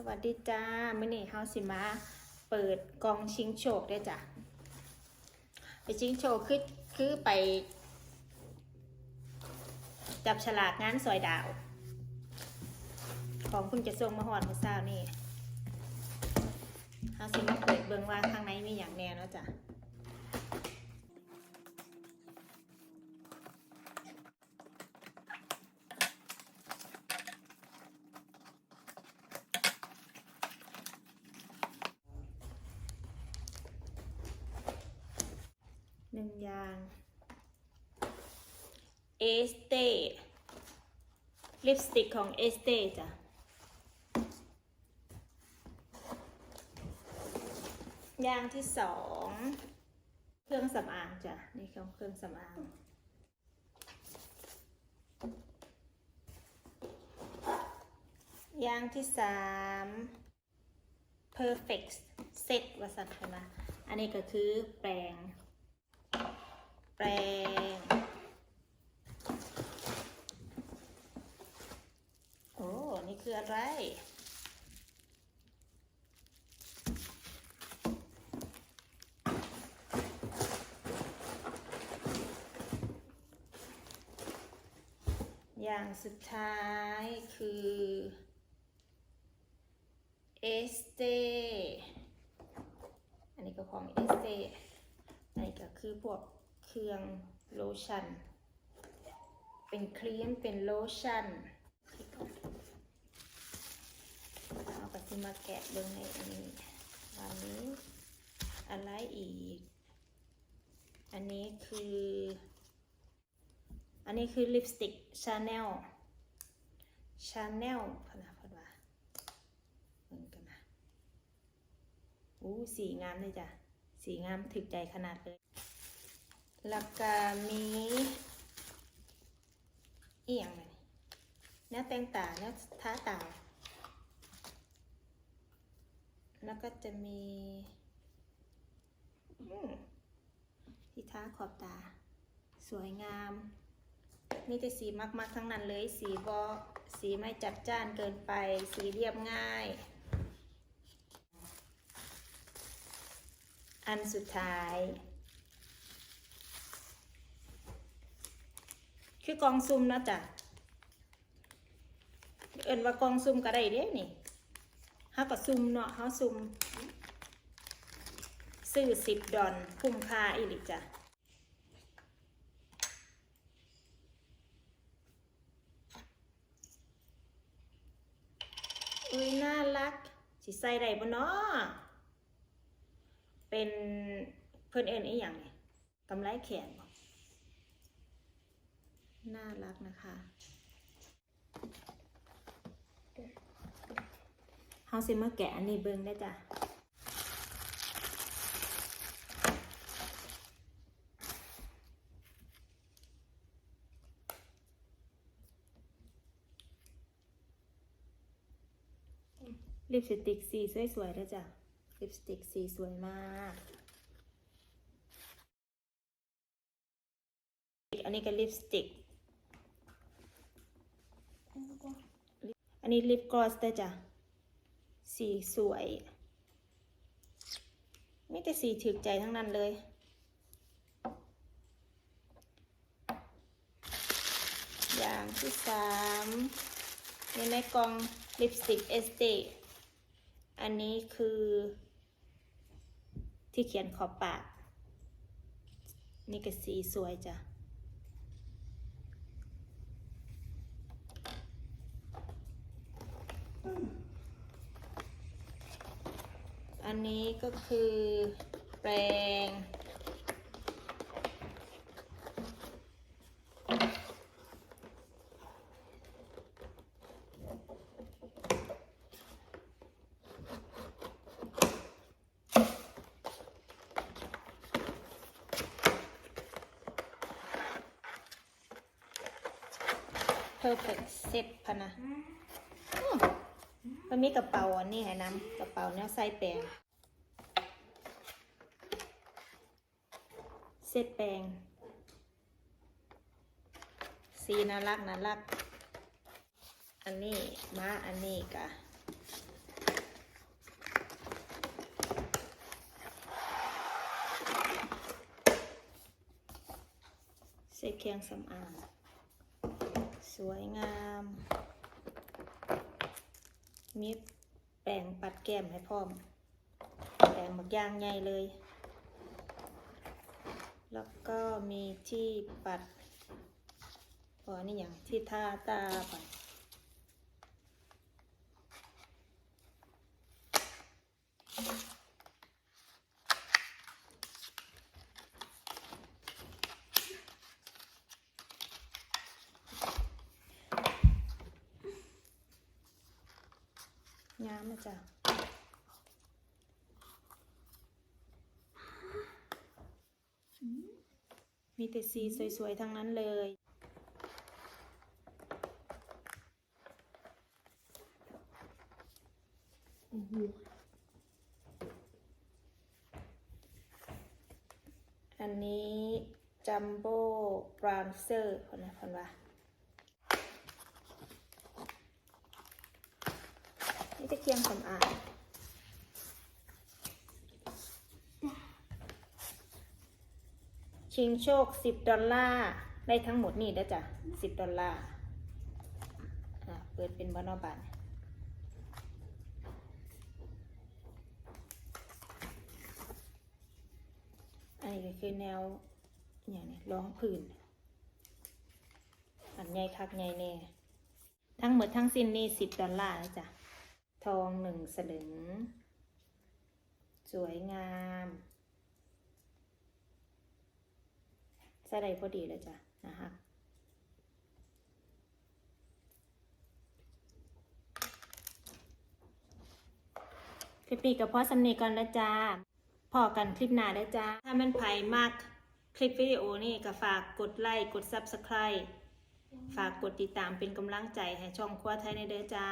สวัสดีจ้ามื่อนี้เฮาสิมา เปิดกองชิงโชคได้จ้ะไปชิงโชคคือคือไป จับฉลากงานสอยดาว ของคุณจะส่งมาหอดมื่อเช้านี่เฮาสิมาเปิดเบิงว่าข้างในมีอย่างแน่เนาะจ้ะ หนึ่งอย่าง เอสเตลิปสติกของเอสเตจ้ะย่างที่สองเครื่องสำอางจ้ะนี่ของเครื่องสำอาง ย่างที่สาม perfect set ว่าสันคนะอันนี้ก็คือแปรง แปรงโอ้ นี่คื อะไร อย่างสุดท้ายคือ เอสเต อันนี้ก็ของเอสเตอันนี้ก็คือพวกเครื่องโลชั่น เป็นครีม เป็นโลชั่นเอาไป ที่มาแกะเบิ่งในอันนี้วันนี้อะไรอีก อันนี้คือ อันนี้คือลิปสติกชาแนลชาแนลพนะพอดว่าเหมือนกันนะอู้สีงามเลยจ้ะ สีงามถึกใจขนาดเลย แล้วก็มีเอียังไงเนื้อแต่งตาเนื้อท้าตา แล้วก็จะมีอืมที่ท้าขอบตา สวยงามมีแต่สีมากๆทั้งนั้นเลย สีบอสีไม่จัดจ้านเกินไป สีเรียบง่าย อันสุดท้าย คือกองซุ่มนะจ๊ะเอินว่ากองซุ่มก็ได้เด้นี่ เฮาก็ซุ่มเนาะเฮาซุ่มซื้อสิบดอนคุ้มค่าอีหลิจ้ะอุ้ยน่ารักสิใส่ได้บ่เนาะเป็นเพิ่อนเอิ้นอีหยังเนี่ยกำไรแขนน่ารักนะคะ เฮาสิมาแกะอันนี้เบิ่งได้จ้ะลิปสติกสีสวยๆด้วยจ้ะ ลิปสติกสีสวยมาก อันนี้ก็ลิปสติก อันนี้ลิปกลอสด้วยจ้ะ สีสวยมีแต่สีถึกใจทั้งนั้นเลย อย่างที่สามในในกล่องลิปสติกเอสเตอันนี้คือ ที่เขียนขอบปาก นี่ก็สีสวยจ้ะอั อันนี้ก็คือแปรง perfect set พะนะ มันมีกระเป๋าอันนี้ให้น้ำกระเป๋าเนี้ยใส่แปลงเซตแปลงสีน่ารักน่ารัก อันนี้มาอันนี้กะเซตเคียงสำอางสวยงาม มีแปรงปัดแก้มให้พร้อม แปรงบักยางใหญ่เลย แล้วก็มีที่ปัดอ๋อนี่อย่างที่ทาตาปัด งามนะจ๊ะมีแต่สีสวยๆ ทั้งนั้นเลย อันนี้จัมโบ้บราวน์เซอร์คนนะคนว่า นี่จะเคียงสำอางชิงโชค10ดอลลาร์ได้ทั้งหมดนี่ได้อจ้ะ10ดอลลาร์เปิดเป็นบอนอบันอันนี้ก็คือแนวอย่างนี้ร้องพื้นอันใหญ่คักใหญ่แน่ ทั้งหมดทั้งสิ้นนี่10ดอลลาร์นะจ้ะ องหนึ่งสลึง สวยงามใส่ได้พอดีเลยจ้ะนะคะคลิปนี้กับพ่อสำนีก่อนแล้วจ้าพอกันคลิปหน้าแล้จ้า ถ้ามันไผ่มากคลิปวิดีโอนี่ก็ฝากกดไลค์ กด Subscribe ฝากกดติดตามเป็นกำลังใจให้ช่องครัวไทยในเด้อจ้า